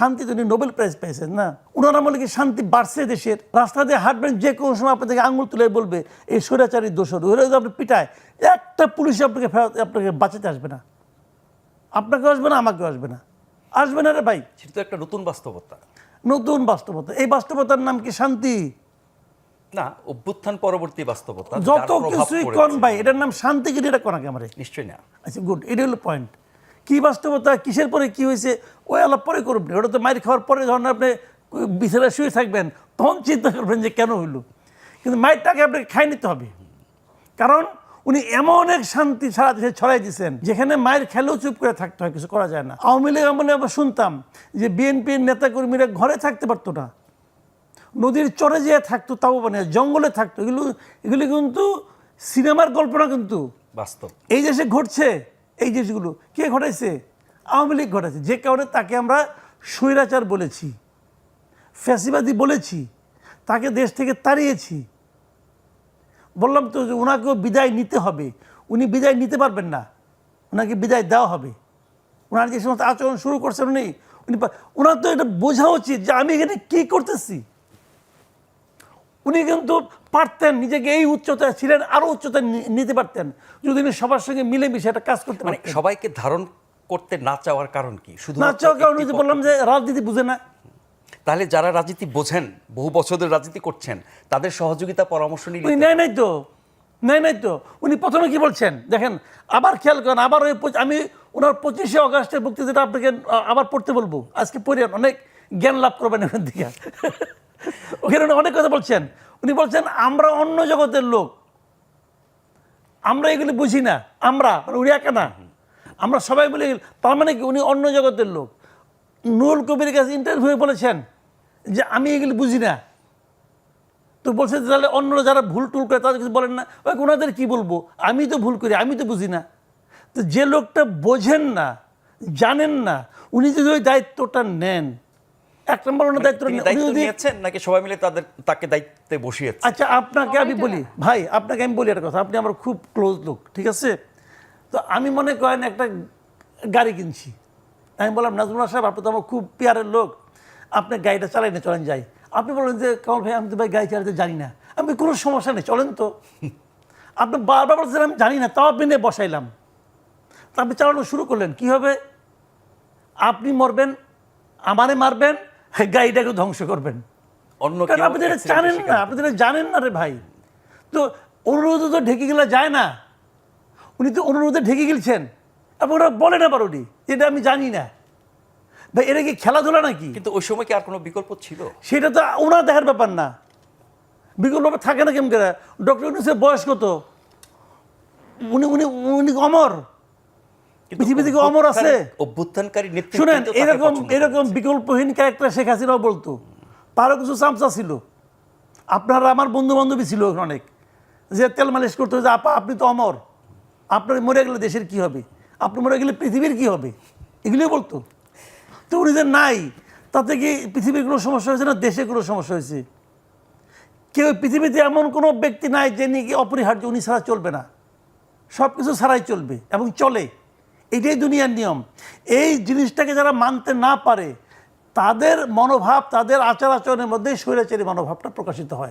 শান্তি উনি Nobel prize পেয়েছেন না? ওনার আমলে কি শান্তি বাড়ছে দেশের? রাস্তা দিয়ে হাঁটবেন যে কোনো সময় আপনাদেরকে আঙুল তুলে বলবে এই স্বৈরাচারী দোষর ওরা যদি আপনি পিটায় একটা পুলিশ আপনাকে ফেরত আপনাকে বাঁচাতে আসবে না। আপনাকে আসবে না আমাকে আসবে না। আসবে না রে ভাই। সেটা তো একটা নতুন বাস্তবতা। নতুন বাস্তবতা। এই বাস্তবতার নাম কি শান্তি? না অভ্যুত্থান পরবর্তী বাস্তবতা যত কিছুই। কন ভাই এটার নাম শান্তি কি এটা কোন আমার? নিশ্চয়ই না। আচ্ছা গুড এটা হলো পয়েন্ট কি বাস্তবতা কিসের পরে কি হয়েছে ওই আলাপ পরে করবেন ওটা তো মায়ের খাওয়ার পরে যখন আপনি বিছানায় শুয়ে থাকবেন তখন চিন্তা করবেন যে কেন হইল। কিন্তু মায়ের টাকা আপনাকে খাই নিতে হবে। কারণ উনি এমন এক শান্তি সারা দেশে ছড়াই দিয়েছেন যেখানে মায়ের খেলেও চুপ করে থাকতে হয় কিছু করা যায় না। আওয়ামী লীগ আমলে আবার শুনতাম যে বিএনপির নেতাকর্মীরা ঘরে থাকতে পারতো না। নদীর চরে যেয়ে থাকতো তাও মানে জঙ্গলে থাকতো। এগুলো এগুলি কিন্তু সিনেমার গল্প না কিন্তু। বাস্তব। এই দেশে ঘটছে এই জিনিসগুলো কে ঘটাইছে? আওয়ামী লীগ ঘটাইছে। যে কারণে তাকে আমরা স্বৈরাচার বলেছি, ফ্যাসিবাদী বলেছি, তাকে দেশ থেকে তাড়িয়েছি। বললাম তো যে ওনাকেও বিদায় নিতে হবে। উনি বিদায় নিতে পারবেন না। ওনাকে বিদায় দেওয়া হবে। ওনার যে সমস্ত আচরণ শুরু করছেন উনি উনি ওনার তো এটা বোঝা উচিত যে আমি এখানে কী করতেছি। উনি কিন্তু পারতেন নিজেকে এই উচ্চতায় ছিলেন আরও উচ্চতায় নিতে পারতেন। যদি উনি সবার সঙ্গে মিলেমিশে একটা কাজ করতে মানে পারতেন। সবাইকে ধারণ করতে না চাওয়ার কারণ কি? শুধু না চাও কারণ বললাম যে রাজনীতি বুঝে না। তাহলে যারা রাজনীতি বোঝেন বহু বছরের রাজনীতি করছেন তাদের সহযোগিতা পরামর্শ উনি নেয় নাই তো? নেয় নাই তো? উনি প্রথমে কি বলছেন? দেখেন আবার খেয়াল করেন আবার ওই আমি ওনার পঁচিশে অগাস্টের বক্তৃতাটা আপনাকে আবার পড়তে বলব। আজকে পড়ে অনেক জ্ঞান লাভ করবেন এখান থেকে। ওখানে উনি অনেক কথা বলছেন। উনি বলছেন, আমরা অন্য জগতের লোক। আমরা এগুলি বুঝি না। আমরা মানে উনি একা না। আমরা সবাই বলে, তার মানে কি উনি অন্য জগতের লোক। নুরুল কবির কাছে ইন্টারভিউ বলেছেন যে, আমি এগুলি বুঝি না। তো বলছে তাহলে অন্যরা যারা ভুল টুল করে তাদের কিছু বলেন না। ওই ওনাদের কী বলব? আমি তো ভুল করি, আমি তো বুঝি না। তো যে লোকটা বোঝেন না, জানেন না, উনি যদি ওই দায়িত্বটা নেন এক নম্বর ওনার দায়িত্ব যদি নিয়েছেন নাকি সবাই মিলে তাদের তাকে দায়িত্বে বসিয়েছে আচ্ছা আপনাকে আমি বলি। ভাই আপনাকে আমি বলি একটা কথা। আপনি আমার খুব ক্লোজ লোক ঠিক আছে? তো আমি মনে করেন একটা গাড়ি কিনছি। আমি বললাম নাজমুল্লাহ সাহেব আপনি তো আমার খুব পেয়ারের লোক। আপনি গাড়িটা চালাই না চলেন যাই। আপনি বললেন যে কামাল ভাই আমি তো ভাই গাড়ি চালাতে জানি না। আমি কোনো সমস্যা নেই চলেন তো। আপনি বারবার বলছেন আমি জানি না। তাও আপনি নিয়ে বসাইলাম। তা আপনি চালানো শুরু করলেন কি হবে? আপনি মরবেন আমারে মারবেন গাড়িটাকে ধ্বংস করবেন। অন্য কারণ আপনি জানেন না আপনি জানেন না রে ভাই তো অনুরোধ তো ঢেকে গেলে যায় না। উনি তো অনুরোধে ঢেকে গেলছেন। এবং ওরা বলেন আবার উনি এটা আমি জানি না। ভাই এটা কি খেলাধুলা নাকি? কিন্তু ওই সময় কি আর কোনো বিকল্প ছিল? সেটা তো ওনার দেখার ব্যাপার না। বিকল্প থাকে না কেমন করে? ডক্টর ইউনুসের বয়স কত? উনি উনি উনি অমর। পৃথিবী থেকে অমর আছে? অভ্যুত্থান- অভ্যুত্থানকারী শুনেন এরকম এরকম বিকল্পহীন ক্যারেক্টার শেখ হাসিনাও বলতো তারও কিছু চামচা ছিল। আপনার আমার বন্ধু বান্ধবী ছিল অনেক যে তেল মালিশ করতো যে আপা আপনি তো অমর আপনার মরে গেলে দেশের কি হবে? আপনি মরে গেলে পৃথিবীর কি হবে? এগুলিও বলতো। তো উনি যে নাই তাতে কি পৃথিবীর কোনো সমস্যা হয়েছে না দেশে কোনো সমস্যা হয়েছে? কেউ পৃথিবীতে এমন কোনো ব্যক্তি নাই যে নাকি অপরিহার্য উনি ছাড়া চলবে না। সব কিছু ছাড়াই চলবে এবং চলে। এটাই দুনিয়ার নিয়ম। এই জিনিসটাকে যারা মানতে না পারে, তাদের মনোভাব, তাদের আচার আচরণের মধ্যেই স্বৈরাচারী মনোভাবটা প্রকাশিত হয়।